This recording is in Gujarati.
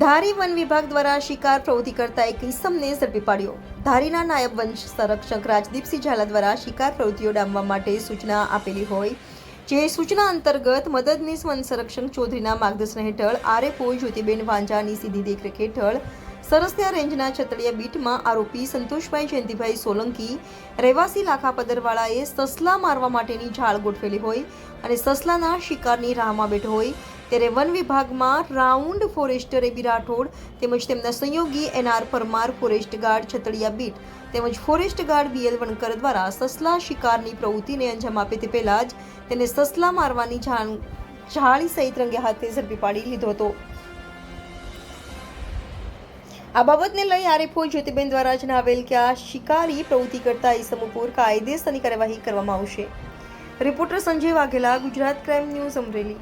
ધારી વન વિભાગ દ્વારા શિકાર પ્રવૃત્તિ કરતા એક ઇસમને ઝડપી પાડ્યો. ધારીના નાયબ વન સંરક્ષક રાજદીપસિંહ ઝાલા દ્વારા શિકાર પ્રવૃત્તિઓ ડામવા માટે સૂચના આપેલી હોય. જે સૂચના અંતર્ગત મદદનીશ વન સંરક્ષક ચૌધરીના માર્ગદર્શન હેઠળ આરએફઓ જ્યોતિબેન વાંઝાની સીધી દેખરેખ હેઠળ સરસ્યા રેન્જના છતડિયા બીટમાં આરોપી સંતોષભાઈ જયંતિભાઈ સોલંકી, રહેવાસી લાખા પદરવાળાએ સસલા મારવા માટેની ઝાડ ગોઠવેલી હોય અને સસલાના શિકારની રાહમાં બેઠો હોય. ત્યારે વન વિભાગમાં રાઉન્ડ ફોરેસ્ટર એબી રાઠોડ તેમજ તેમના સંયોગી NR Parmar, forest guard, Chhatadiya beat તેમજ ફોરેસ્ટ ગાર્ડ બીએલ વણકર દ્વારા સસલા શિકારની પ્રવૃત્તિને અંજામ આપે તે પહેલા જ તેને સસલા મારવાની જાણ જાળી સહિત રંગે હાથે ઝડપી પાડી લીધો હતો. આ બાબતને લઈ આરએફઓ જ્યોતિબેન દ્વારા જણાવેલ કે આ શિકારી પ્રવૃત્તિ કરતા ઈસમ ઉપર કાયદેસરની કાર્યવાહી કરવામાં આવશે. Reporter Sanjay Vaghela, Gujarat crime news Amreli.